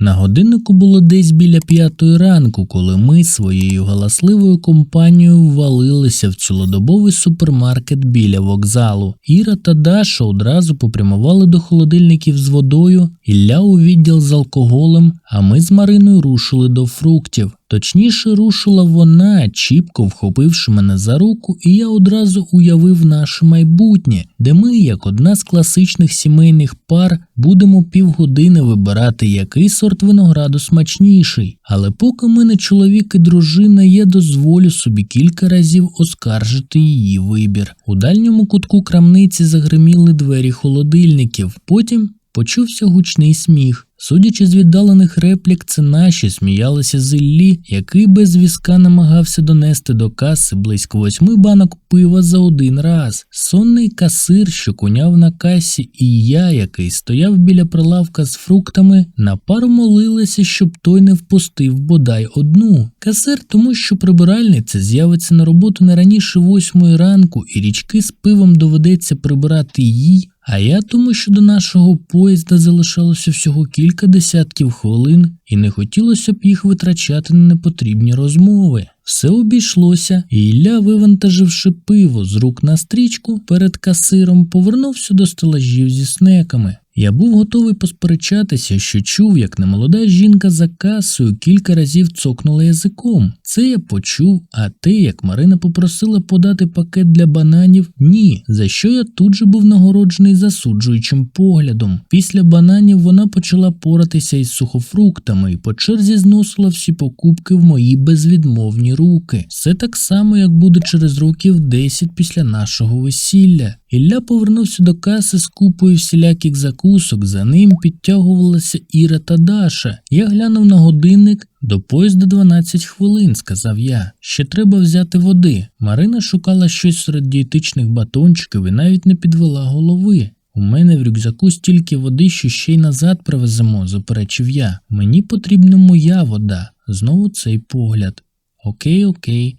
На годиннику було десь біля п'ятої ранку, коли ми своєю галасливою компанією ввалилися в цілодобовий супермаркет біля вокзалу. Іра та Даша одразу попрямували до холодильників з водою, Ілля у відділ з алкоголем, а ми з Мариною рушили до фруктів. Точніше, рушила вона, чіпко вхопивши мене за руку, і я одразу уявив наше майбутнє, де ми, як одна з класичних сімейних пар, будемо півгодини вибирати, який сорт винограду смачніший. Але поки ми не чоловік і дружина, я дозволю собі кілька разів оскаржити її вибір. У дальньому кутку крамниці загриміли двері холодильників. Потім почувся гучний сміх. Судячи з віддалених реплік, це наші сміялися з Іллі, який без візка намагався донести до каси близько восьми банок пива за один раз. Сонний касир, що куняв на касі, і я, який стояв біля прилавка з фруктами, на пару молилися, щоб той не впустив бодай одну. Касир, тому що прибиральниця з'явиться на роботу не раніше восьмої ранку, і річки з пивом доведеться прибирати їй. А я тому, що до нашого поїзда залишалося всього кілька десятків хвилин, і не хотілося б їх витрачати на непотрібні розмови. Все обійшлося, і Ілля, вивантаживши пиво з рук на стрічку перед касиром, повернувся до стелажів зі снеками. Я був готовий посперечатися, що чув, як немолода жінка за касою кілька разів цокнула язиком. Це я почув, а те, як Марина попросила подати пакет для бананів, ні, за що я тут же був нагороджений засуджуючим поглядом. Після бананів вона почала поратися із сухофруктами і по черзі зносила всі покупки в мої безвідмовні руки. Все так само, як буде через років 10 після нашого весілля. Ілля повернувся до каси з купою всіляких закусок. За ним підтягувалася Іра та Даша. Я глянув на годинник. До поїзда 12 хвилин, сказав я. Ще треба взяти води. Марина шукала щось серед дієтичних батончиків і навіть не підвела голови. У мене в рюкзаку стільки води, що ще й назад привеземо, заперечив я. Мені потрібна моя вода. Знову цей погляд. Окей, окей.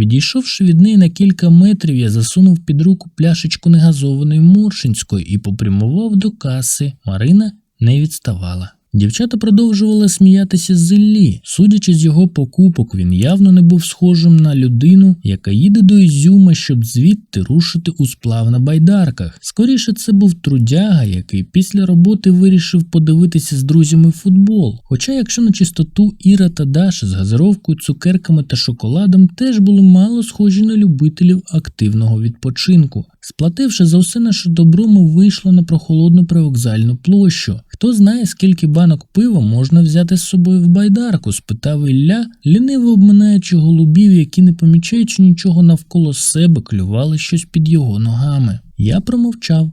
Відійшовши від неї на кілька метрів, я засунув під руку пляшечку негазованої Моршинської і попрямував до каси. Марина не відставала. Дівчата продовжували сміятися з Іллі. Судячи з його покупок, він явно не був схожим на людину, яка їде до Ізюма, щоб звідти рушити у сплав на байдарках. Скоріше, це був трудяга, який після роботи вирішив подивитися з друзями футбол. Хоча, якщо на чистоту Іра та Даша з газировкою, цукерками та шоколадом теж були мало схожі на любителів активного відпочинку. Сплативши за все наше добро, ми вийшли на прохолодну привокзальну площу. Хто знає, скільки банок пива можна взяти з собою в байдарку? спитав Ілля, ліниво обминаючи голубів, які, не помічаючи нічого навколо себе, клювали щось під його ногами. Я промовчав.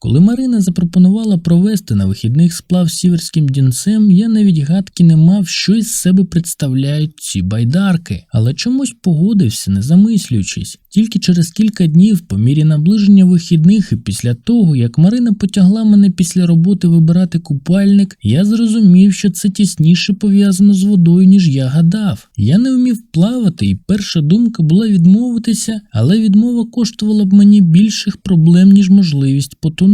Коли Марина запропонувала провести на вихідних сплав з сіверським дінцем, я навіть гадки не мав, що із себе представляють ці байдарки, але чомусь погодився, не замислюючись. Тільки через кілька днів, по мірі наближення вихідних, і після того, як Марина потягла мене після роботи вибирати купальник, я зрозумів, що це тісніше пов'язано з водою, ніж я гадав. Я не вмів плавати, і перша думка була відмовитися, але відмова коштувала б мені більших проблем, ніж можливість потонути.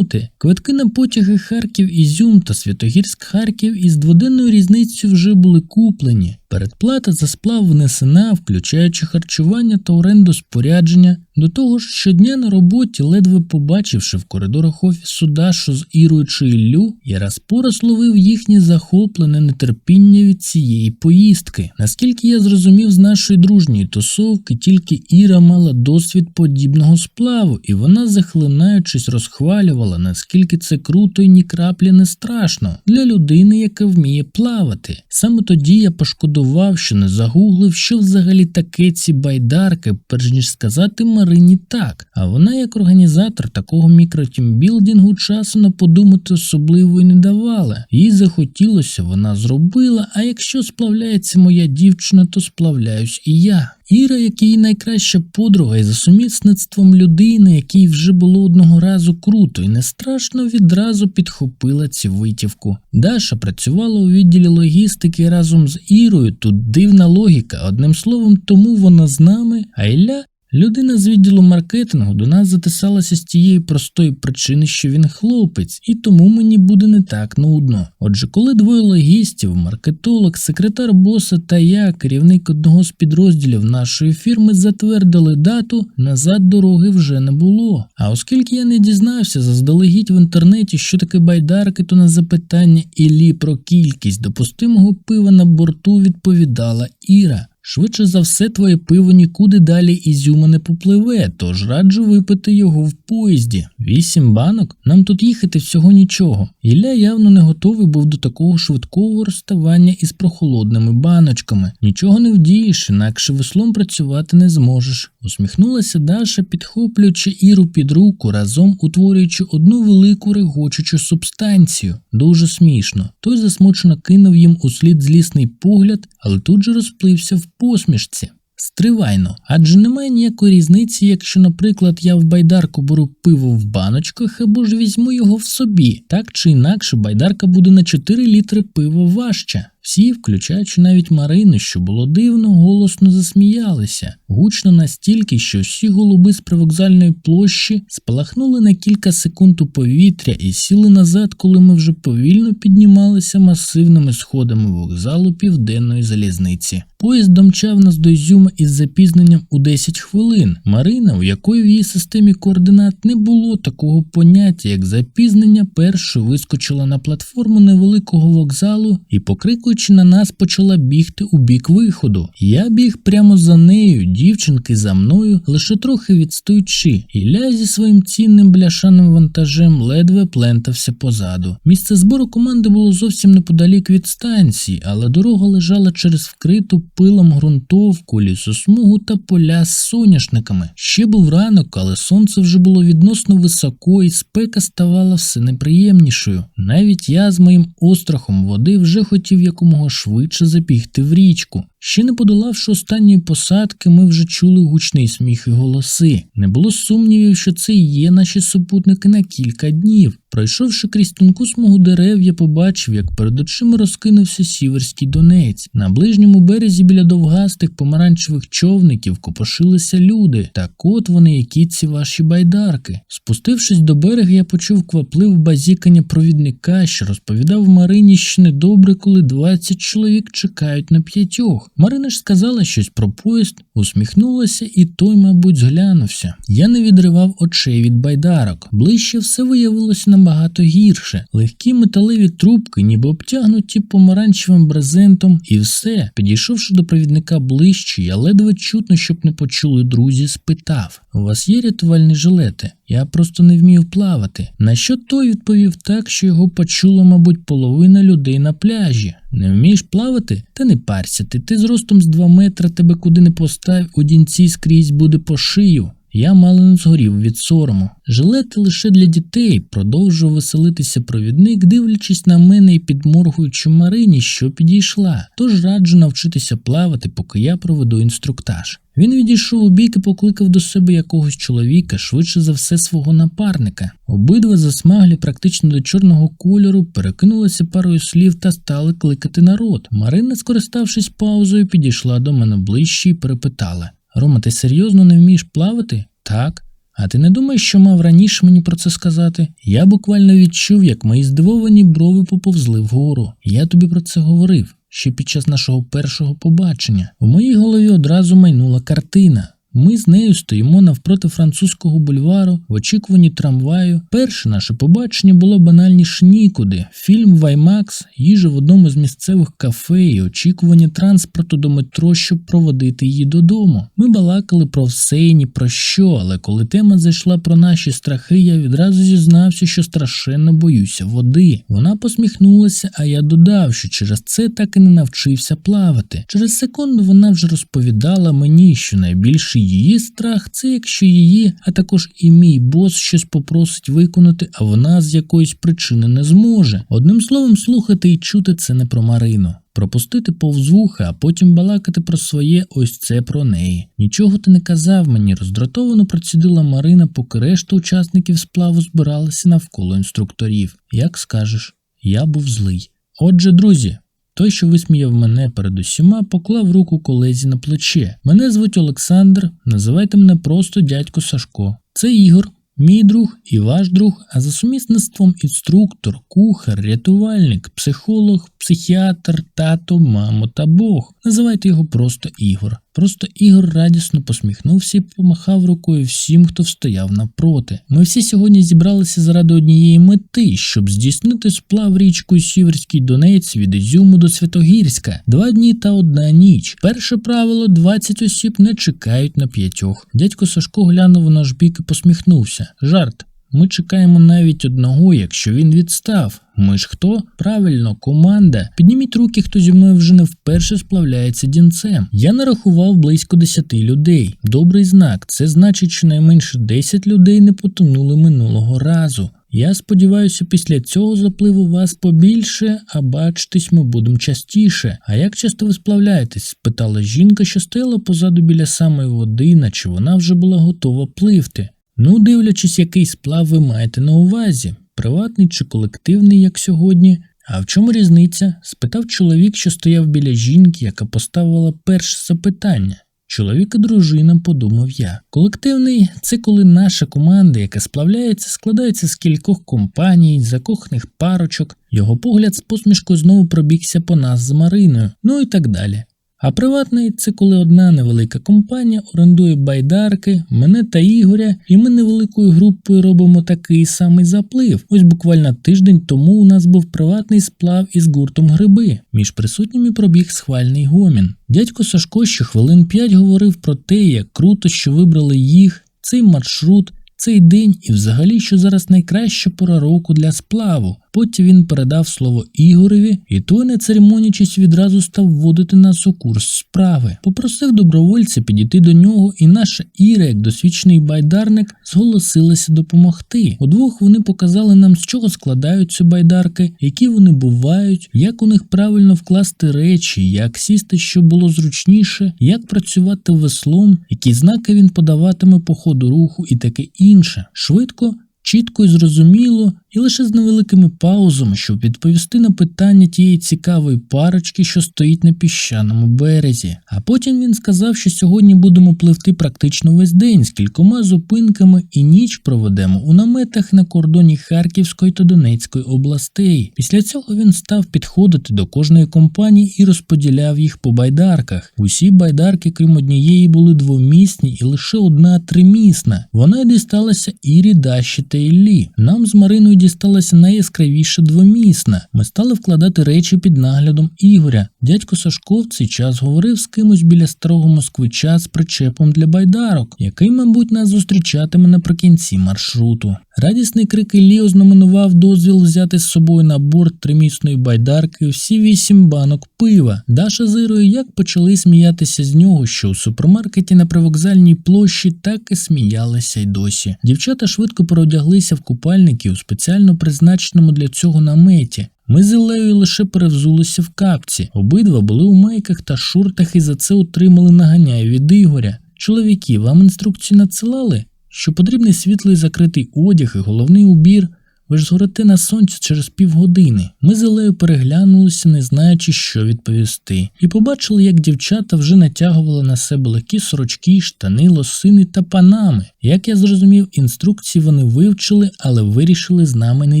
Квитки на потяги Харків Ізюм та Святогірськ Харків із дводенною різницею вже були куплені. Передплата за сплав внесена, включаючи харчування та оренду спорядження. До того ж, щодня на роботі, ледве побачивши в коридорах офісу Дашу з Ірою чи Іллю, я раз по раз ловив їхнє захоплене нетерпіння від цієї поїздки. Наскільки я зрозумів з нашої дружньої тусовки, тільки Іра мала досвід подібного сплаву, і вона, захлинаючись, розхвалювала, наскільки це круто і ні краплі не страшно для людини, яка вміє плавати. Саме тоді я пошкодував, що не загуглив, що взагалі таке ці байдарки, перш ніж сказати Марині так. А вона, як організатор такого мікротімбілдингу, часу на подумати особливо й не давала. Їй захотілося, вона зробила. А якщо сплавляється моя дівчина, то сплавляюсь і я. Іра, як її найкраща подруга, і за сумісництвом людини, якій вже було одного разу круто і не страшно, відразу підхопила цю витівку. Даша працювала у відділі логістики разом з Ірою. Тут дивна логіка. Одним словом, тому вона з нами, а Ілля Людина з відділу маркетингу до нас затисалася з тієї простої причини, що він хлопець, і тому мені буде не так нудно. Отже, коли двоє логістів, маркетолог, секретар боса та я, керівник одного з підрозділів нашої фірми, затвердили дату, назад дороги вже не було. А оскільки я не дізнався заздалегідь в інтернеті, що таке байдарки, то на запитання Іллі про кількість допустимого пива на борту відповідала Іра. Швидше за все, твоє пиво нікуди далі ізюма не попливе, тож раджу випити його в поїзді. Вісім банок? Нам тут їхати всього нічого. Ілля явно не готовий був до такого швидкого розставання із прохолодними баночками. Нічого не вдієш, інакше веслом працювати не зможеш. Усміхнулася Даша, підхоплюючи Іру під руку, разом утворюючи одну велику регочучу субстанцію. Дуже смішно. Той засмучено кинув їм услід злісний погляд, але тут же розплився в посмішці. Стривайно, адже немає ніякої різниці, якщо, наприклад, я в байдарку беру пиво в баночках або ж візьму його в собі. Так чи інакше, байдарка буде на 4 літри пива важча. Всі, включаючи навіть Марину, що було дивно, голосно засміялися, гучно настільки, що всі голуби з привокзальної площі спалахнули на кілька секунд у повітря і сіли назад, коли ми вже повільно піднімалися масивними сходами вокзалу південної залізниці. Поїзд домчав нас до Ізюма із запізненням у 10 хвилин. Марина, у якої в її системі координат не було такого поняття, як запізнення, першою вискочила на платформу невеликого вокзалу і покрикуючи на нас, почала бігти у бік виходу. Я біг прямо за нею, дівчинки за мною, лише трохи відстоючи. Ілля зі своїм цінним бляшаним вантажем ледве плентався позаду. Місце збору команди було зовсім неподалік від станції, але дорога лежала через вкриту пилом ґрунтовку, лісосмугу та поля з соняшниками. Ще був ранок, але сонце вже було відносно високо, і спека ставала все неприємнішою. Навіть я з моїм острахом води вже хотів якомога швидше забігти в річку. Ще не подолавши останньої посадки, ми вже чули гучний сміх і голоси. Не було сумнівів, що це є наші супутники на кілька днів. Пройшовши крізь тонку смугу дерев, я побачив, як перед очима розкинувся сіверський донець. На ближньому березі біля довгастих помаранчевих човників копошилися люди. Так от вони, які ці ваші байдарки. Спустившись до берега, я почув квапливе базікання провідника, що розповідав Марині, що недобре, коли 20 чоловік чекають на п'ятьох. Марина ж сказала щось про поїзд, усміхнулася, і той, мабуть, зглянувся. Я не відривав очей від байдарок. Ближче все виявилося набагато гірше. Легкі металеві трубки, ніби обтягнуті помаранчевим брезентом, і все. Підійшовши до провідника ближче, я ледве чутно, щоб не почули друзі, спитав: У вас є рятувальні жилети? Я просто не вмію плавати. На що той відповів так, що його почула, мабуть, половина людей на пляжі. Не вмієш плавати? Та не парся ти. Ти зростом з 2 метра тебе куди не постав, у дінці скрізь буде по шию. Я мало не згорів від сорому. Жилети лише для дітей, продовжував веселитися провідник, дивлячись на мене і підморгуючи Марині, що підійшла. Тож раджу навчитися плавати, поки я проведу інструктаж. Він відійшов у бік і покликав до себе якогось чоловіка, швидше за все свого напарника. Обидва засмаглі практично до чорного кольору, перекинулися парою слів та стали кликати народ. Марина, скориставшись паузою, підійшла до мене ближче і перепитала: Рома, ти серйозно не вмієш плавати? Так. А ти не думаєш, що мав раніше мені про це сказати? Я буквально відчув, як мої здивовані брови поповзли вгору. Я тобі про це говорив ще під час нашого першого побачення. У моїй голові одразу майнула картина. Ми з нею стоїмо навпроти французького бульвару в очікуванні трамваю. Перше наше побачення було банальніше нікуди. Фільм Ваймакс, їжа в одному з місцевих кафе і очікування транспорту до метро, щоб проводити її додому. Ми балакали про все і ні про що, але коли тема зайшла про наші страхи, я відразу зізнався, що страшенно боюся води. Вона посміхнулася, а я додав, що через це так і не навчився плавати. Через секунду вона вже розповідала мені, що найбільший її страх це якщо її, а також і мій бос щось попросить виконати, а вона з якоїсь причини не зможе. Одним словом, слухати і чути це не про Марину. Пропустити повз вуха, а потім балакати про своє, ось це про неї. Нічого ти не казав мені, роздратовано процідила Марина, поки решта учасників сплаву збиралися навколо інструкторів. Як скажеш, я був злий. Отже, друзі, Той, що висміяв мене перед усіма, поклав руку колезі на плече. Мене звуть Олександр, називайте мене просто дядько Сашко. Це Ігор, мій друг і ваш друг, а за сумісництвом інструктор, кухар, рятувальник, психолог, психіатр, тато, мамо та Бог. Називайте його просто Ігор. Просто Ігор радісно посміхнувся і помахав рукою всім, хто встояв напроти. Ми всі сьогодні зібралися заради однієї мети, щоб здійснити сплав річкою Сіверський Донець від Ізюму до Святогірська. Два дні та одна ніч. Перше правило 20 осіб не чекають на п'ятьох. Дядько Сашко глянув у наш бік і посміхнувся. Жарт. Ми чекаємо навіть одного, якщо він відстав. Ми ж хто? Правильно, команда. Підніміть руки, хто зі мною вже не вперше сплавляється дінцем. Я нарахував близько 10 людей. Добрий знак. Це значить, що найменше 10 людей не потонули минулого разу. Я сподіваюся, після цього запливу вас побільше, а бачитись ми будемо частіше. А як часто ви сплавляєтесь? спитала жінка, що стояла позаду біля самої води, наче вона вже була готова пливти. Ну, дивлячись, який сплав ви маєте на увазі, приватний чи колективний, як сьогодні. А в чому різниця? спитав чоловік, що стояв біля жінки, яка поставила перше запитання. Чоловік і дружина, подумав я. Колективний це коли наша команда, яка сплавляється, складається з кількох компаній, закоханих парочок. Його погляд з посмішкою знову пробігся по нас з Мариною, ну і так далі. А приватний це коли одна невелика компанія орендує байдарки, мене та Ігоря, і ми невеликою групою робимо такий самий заплив. Ось буквально тиждень тому у нас був приватний сплав із гуртом гриби. Між присутніми пробіг схвальний гомін. Дядько Сашко ще хвилин п'ять говорив про те, як круто, що вибрали їх, цей маршрут. Цей день і взагалі, що зараз найкраща пора року для сплаву. Потім він передав слово Ігореві, і той, не церемонячись, відразу став вводити нас у курс справи. Попросив добровольця підійти до нього, і наша Іра, як досвідчений байдарник, зголосилася допомогти. Удвох вони показали нам, з чого складаються байдарки, які вони бувають, як у них правильно вкласти речі, як сісти, щоб було зручніше, як працювати веслом, які знаки він подаватиме по ходу руху і таке інше. Швидко. Чітко і зрозуміло, і лише з невеликими паузами, щоб відповісти на питання тієї цікавої парочки, що стоїть на піщаному березі. А потім він сказав, що сьогодні будемо пливти практично весь день з кількома зупинками і ніч проведемо у наметах на кордоні Харківської та Донецької областей. Після цього він став підходити до кожної компанії і розподіляв їх по байдарках. Усі байдарки, крім однієї, були двомісні і лише одна тримісна. Вона дісталася Ірі, Даші та Іллі. Нам з Мариною дісталася найяскравіша двомісна. Ми стали вкладати речі під наглядом Ігоря. Дядько Сашко в цей час говорив з кимось біля старого москвича з причепом для байдарок, який, мабуть, нас зустрічатиме наприкінці маршруту. Радісний крик Іллі ознаменував дозвіл взяти з собою на борт тримісної байдарки всі вісім банок пива. Даша з Ірою як почали сміятися з нього, що у супермаркеті на привокзальній площі так і сміялися й досі. Дівчата швидко переодяглися в купальники у спеціально призначеному для цього наметі. Ми з Ілею лише перевзулися в капці. Обидва були у майках та шортах і за це отримали наганяй від Ігоря. Чоловіки, вам інструкцію надсилали? Що потрібний світлий закритий одяг і головний убір. Ви ж згорите на сонці через півгодини. Ми з Елею переглянулися, не знаючи, що відповісти, і побачили, як дівчата вже натягували на себе легкі сорочки, штани, лосини та панами. Як я зрозумів, інструкції вони вивчили, але вирішили з нами не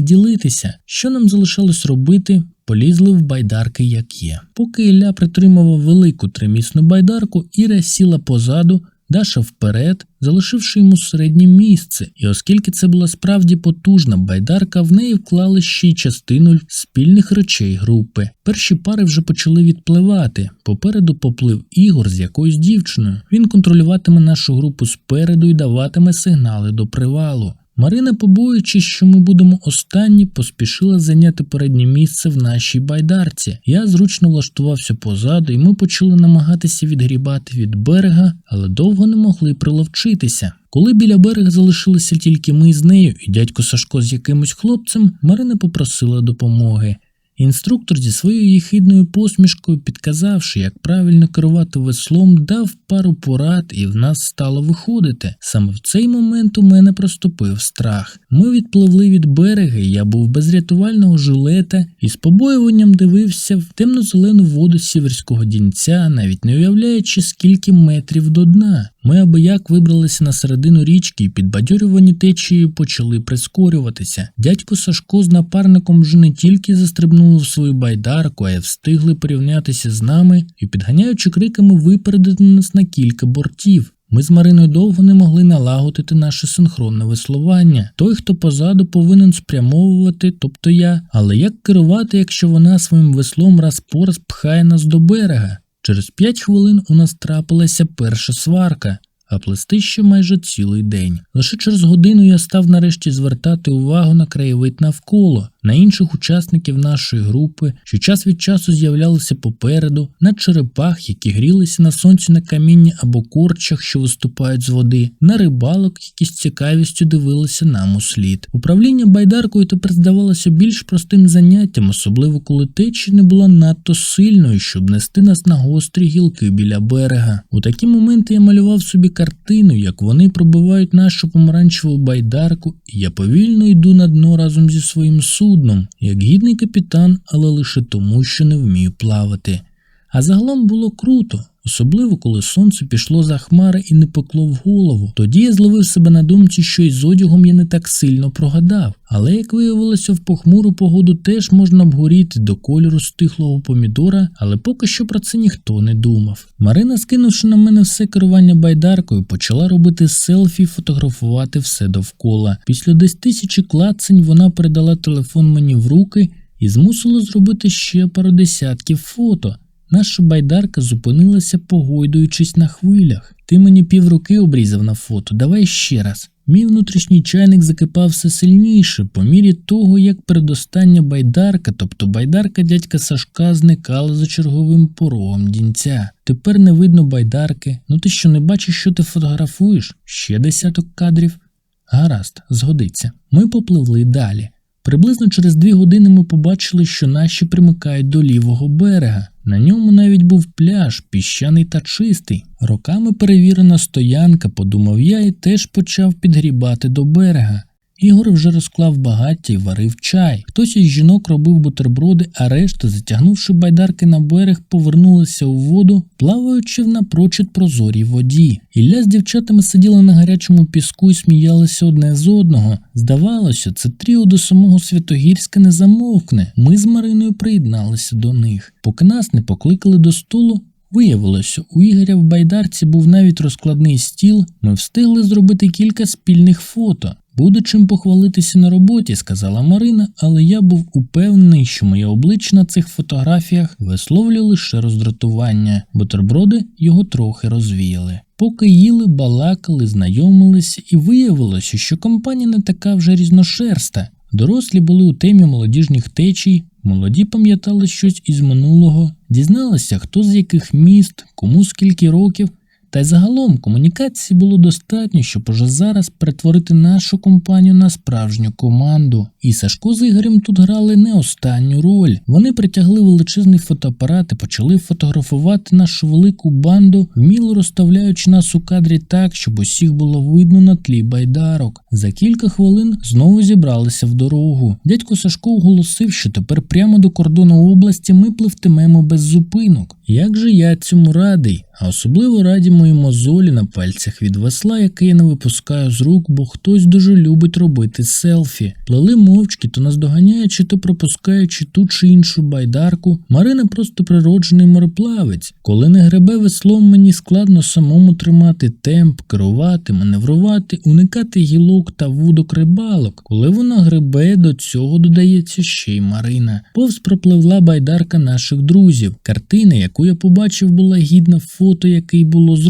ділитися. Що нам залишалось робити? Полізли в байдарки, як є. Поки Ілля притримував велику тримісну байдарку, Іра сіла позаду. Даша вперед, залишивши йому середнє місце, і оскільки це була справді потужна байдарка, в неї вклали ще й частину спільних речей групи. Перші пари вже почали відпливати. Попереду поплив Ігор з якоюсь дівчиною. Він контролюватиме нашу групу спереду і даватиме сигнали до привалу. Марина, побоюючись, що ми будемо останні, поспішила зайняти переднє місце в нашій байдарці. Я зручно влаштувався позаду, і ми почали намагатися відгрібати від берега, але довго не могли приловчитися. Коли біля берега залишилися тільки ми з нею і дядько Сашко з якимось хлопцем, Марина попросила допомоги. Інструктор зі своєю єхидною посмішкою, підказавши, як правильно керувати веслом, дав пару порад, і в нас стало виходити. Саме в цей момент у мене проступив страх. Ми відпливли від берега, я був без рятувального жилета і з побоюванням дивився в темно-зелену воду сіверського дінця, навіть не уявляючи, скільки метрів до дна. Ми аби як вибралися на середину річки і підбадьорювані течією почали прискорюватися. Дядько Сашко з напарником вже не тільки застрибнули в свою байдарку, а й встигли порівнятися з нами і, підганяючи криками, випередити нас на кілька бортів. Ми з Мариною довго не могли налагодити наше синхронне веслування. Той, хто позаду, повинен спрямовувати, тобто я. Але як керувати, якщо вона своїм веслом раз по раз пхає нас до берега? Через п'ять хвилин у нас трапилася перша сварка, а плести ще майже цілий день. Лише через годину я став нарешті звертати увагу на краєвид навколо, на інших учасників нашої групи, що час від часу з'являлися попереду, на черепах, які грілися на сонці на камінні або корчах, що виступають з води, на рибалок, які з цікавістю дивилися нам у слід. Управління байдаркою тепер здавалося більш простим заняттям, особливо коли течія не була надто сильною, щоб нести нас на гострі гілки біля берега. У такі моменти я малював собі картину, як вони пробивають нашу помаранчеву байдарку, і я повільно йду на дно разом зі своїм судном, як гідний капітан, але лише тому, що не вмію плавати. А загалом було круто, особливо коли сонце пішло за хмари і не пекло в голову. Тоді я зловив себе на думці, що й з одягом я не так сильно прогадав. Але як виявилося, в похмуру погоду теж можна обгоріти до кольору стихлого помідора, але поки що про це ніхто не думав. Марина, скинувши на мене все керування байдаркою, почала робити селфі фотографувати все довкола. Після десь тисячі клацань вона передала телефон мені в руки і змусила зробити ще пару десятків фото. Наша байдарка зупинилася, погойдуючись на хвилях. Ти мені півруки обрізав на фото, давай ще раз. Мій внутрішній чайник закипав все сильніше, по мірі того, як передостання байдарка, тобто байдарка дядька Сашка, зникала за черговим порогом дінця. Тепер не видно байдарки. Ну ти що не бачиш, що ти фотографуєш? Ще десяток кадрів. Гаразд, згодиться. Ми попливли далі. Приблизно через дві години ми побачили, що наші примикають до лівого берега. На ньому навіть був пляж, піщаний та чистий. Роками перевірена стоянка, подумав я, і теж почав підгрібати до берега. Ігор вже розклав багаття і варив чай. Хтось із жінок робив бутерброди, а решта, затягнувши байдарки на берег, повернулися у воду, плаваючи в напрочуд прозорій воді. Ілля з дівчатами сиділи на гарячому піску і сміялися одне з одного. Здавалося, це тріо до самого Святогірська не замовкне. Ми з Мариною приєдналися до них. Поки нас не покликали до столу, Виявилося, у Ігоря в байдарці був навіть розкладний стіл, ми встигли зробити кілька спільних фото. Буде чим похвалитися на роботі, сказала Марина, але я був упевнений, що моє обличчя на цих фотографіях висловлює лише роздратування, бутерброди його трохи розвіяли. Поки їли, балакали, знайомилися, і виявилося, що компанія не така вже різношерста. Дорослі були у темі молодіжних течій, молоді пам'ятали щось із минулого, дізналися, хто з яких міст, кому скільки років. Та й загалом комунікації було достатньо, щоб уже зараз перетворити нашу компанію на справжню команду. І Сашко з Ігорем тут грали не останню роль. Вони притягли величезний фотоапарат і почали фотографувати нашу велику банду, вміло розставляючи нас у кадрі так, щоб усіх було видно на тлі байдарок. За кілька хвилин знову зібралися в дорогу. Дядько Сашко оголосив, що тепер прямо до кордону області ми пливтимемо без зупинок. Як же я цьому радий, а особливо раді мої мозолі на пальцях від весла, яке я не випускаю з рук, бо хтось дуже любить робити селфі. Плели мовчки, то наздоганяючи, то пропускаючи ту чи іншу байдарку. Марина просто природжений мореплавець. Коли не гребе веслом, мені складно самому тримати темп, керувати, маневрувати, уникати гілок та вудок рибалок. Коли вона гребе, до цього додається ще й Марина. Повз пропливла байдарка наших друзів. Картина, яку я побачив, була гідна фото, який було зроблено.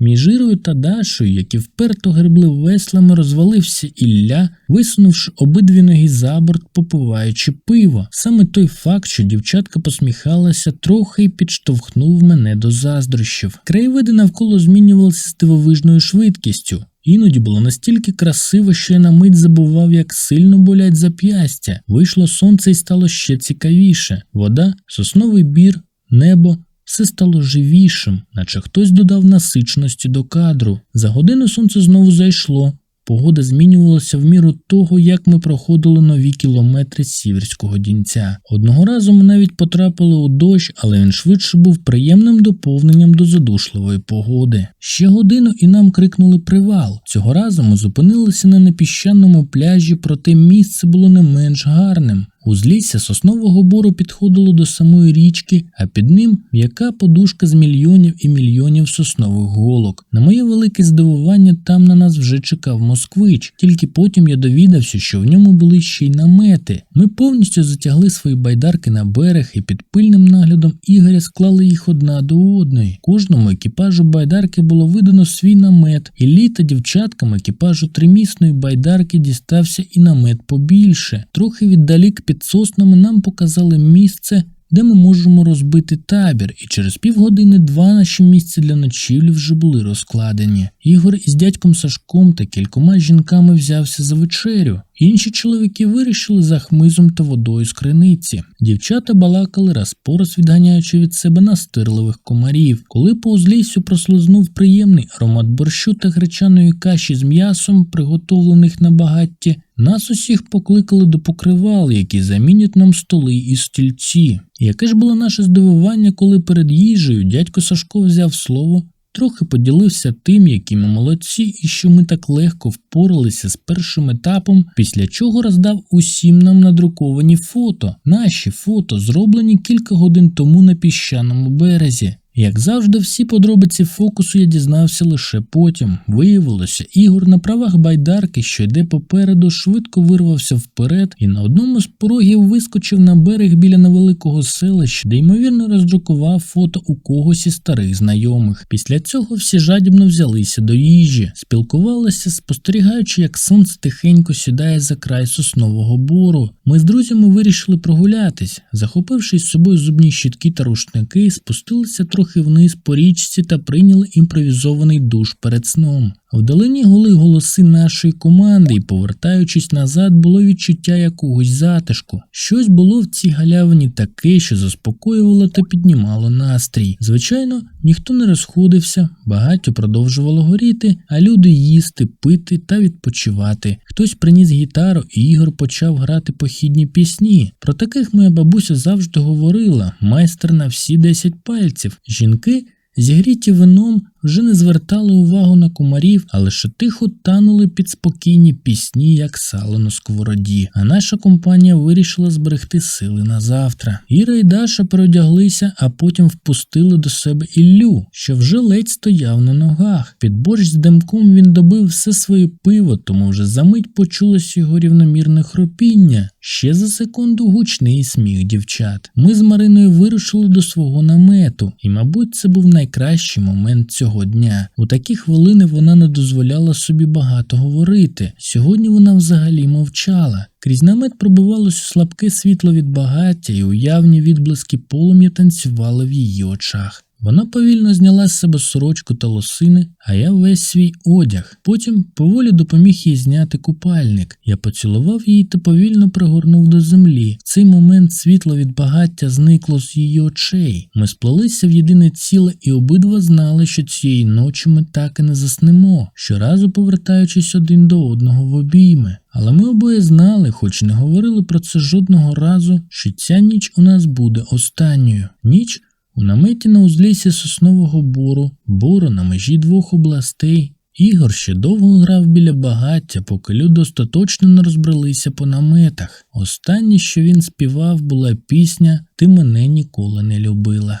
Між Ірою та Дашою, які вперто гребли веслами, розвалився Ілля, висунувши обидві ноги за борт, попиваючи пиво. Саме той факт, що дівчатка посміхалася, трохи й підштовхнув мене до заздрощів. Краєвиди навколо змінювалися з дивовижною швидкістю. Іноді було настільки красиво, що я на мить забував, як сильно болять зап'ястя. Вийшло сонце і стало ще цікавіше. Вода, сосновий бір, небо. Все стало живішим, наче хтось додав насичності до кадру. За годину сонце знову зайшло. Погода змінювалася в міру того, як ми проходили нові кілометри сіверського дінця. Одного разу ми навіть потрапили у дощ, але він швидше був приємним доповненням до задушливої погоди. Ще годину і нам крикнули привал. Цього разу ми зупинилися на непіщаному пляжі, проте місце було не менш гарним. Узлісся соснового бору підходило до самої річки, а під ним м'яка подушка з мільйонів і мільйонів соснових голок. На моє велике здивування, там на нас вже чекав москвич, тільки потім я довідався, що в ньому були ще й намети. Ми повністю затягли свої байдарки на берег і під пильним наглядом Ігоря склали їх одна до одної. Кожному екіпажу байдарки було видано свій намет, і літа дівчаткам екіпажу тримісної байдарки дістався і намет побільше. Трохи віддалік під соснами нам показали місце. Де ми можемо розбити табір, і через півгодини два наші місця для ночівлі вже були розкладені. Ігор із дядьком Сашком та кількома жінками взявся за вечерю. Інші чоловіки вирішили за хмизом та водою з криниці. Дівчата балакали раз по раз відганяючи від себе настирливих комарів. Коли по узліссю прослизнув приємний аромат борщу та гречаної каші з м'ясом, приготовлених на багатті, нас усіх покликали до покривал, які замінять нам столи і стільці. Яке ж було наше здивування, коли перед їжею дядько Сашко взяв слово трохи поділився тим, які ми молодці, і що ми так легко впоралися з першим етапом, після чого роздав усім нам надруковані фото, наші фото, зроблені кілька годин тому на піщаному березі. Як завжди, всі подробиці фокусу я дізнався лише потім. Виявилося, Ігор на правах байдарки, що йде попереду, швидко вирвався вперед і на одному з порогів вискочив на берег біля невеликого селища, де ймовірно роздрукував фото у когось із старих знайомих. Після цього всі жадібно взялися до їжі, спілкувалися, спостерігаючи, як сонце тихенько сідає за край соснового бору. Ми з друзями вирішили прогулятись, захопивши з собою зубні щітки та рушники, спустилися трохи вниз по річці та прийняли імпровізований душ перед сном. Вдалині гули голоси нашої команди, і, повертаючись назад, було відчуття якогось затишку. Щось було в цій галявині таке, що заспокоювало та піднімало настрій. Звичайно, ніхто не розходився, багаття продовжувало горіти, а люди їсти, пити та відпочивати. Хтось приніс гітару, і Ігор почав грати похідні пісні. Про таких моя бабуся завжди говорила: майстер на всі 10 пальців. Жінки. Зігріті вином вже не звертали увагу на комарів, а лише тихо танули під спокійні пісні, як сало на сковороді. А наша компанія вирішила зберегти сили на завтра. Іра і Даша переодяглися, а потім впустили до себе Іллю, що вже ледь стояв на ногах. Під борщ з димком він добив все своє пиво, тому вже за мить почулось його рівномірне хропіння. Ще за секунду гучний сміх дівчат. Ми з Мариною вирушили до свого намету, і, мабуть, це був найкращий момент цього дня. У такі хвилини вона не дозволяла собі багато говорити. Сьогодні вона взагалі мовчала. Крізь намет пробивалося слабке світло від багаття, і уявні відблиски полум'я танцювали в її очах. Вона повільно зняла з себе сорочку та лосини, а я весь свій одяг. Потім поволі допоміг їй зняти купальник. Я поцілував її та повільно пригорнув до землі. В цей момент світло від багаття зникло з її очей. Ми сплелися в єдине ціле і обидва знали, що цієї ночі ми так і не заснемо, щоразу повертаючись один до одного в обійми. Але ми обоє знали, хоч не говорили про це жодного разу, що ця ніч у нас буде останньою. Ніч у наметі на узлісі соснового бору, бору на межі двох областей. Ігор ще довго грав біля багаття, поки люди остаточно не розбралися по наметах. Останнє, що він співав, була пісня Ти мене ніколи не любила.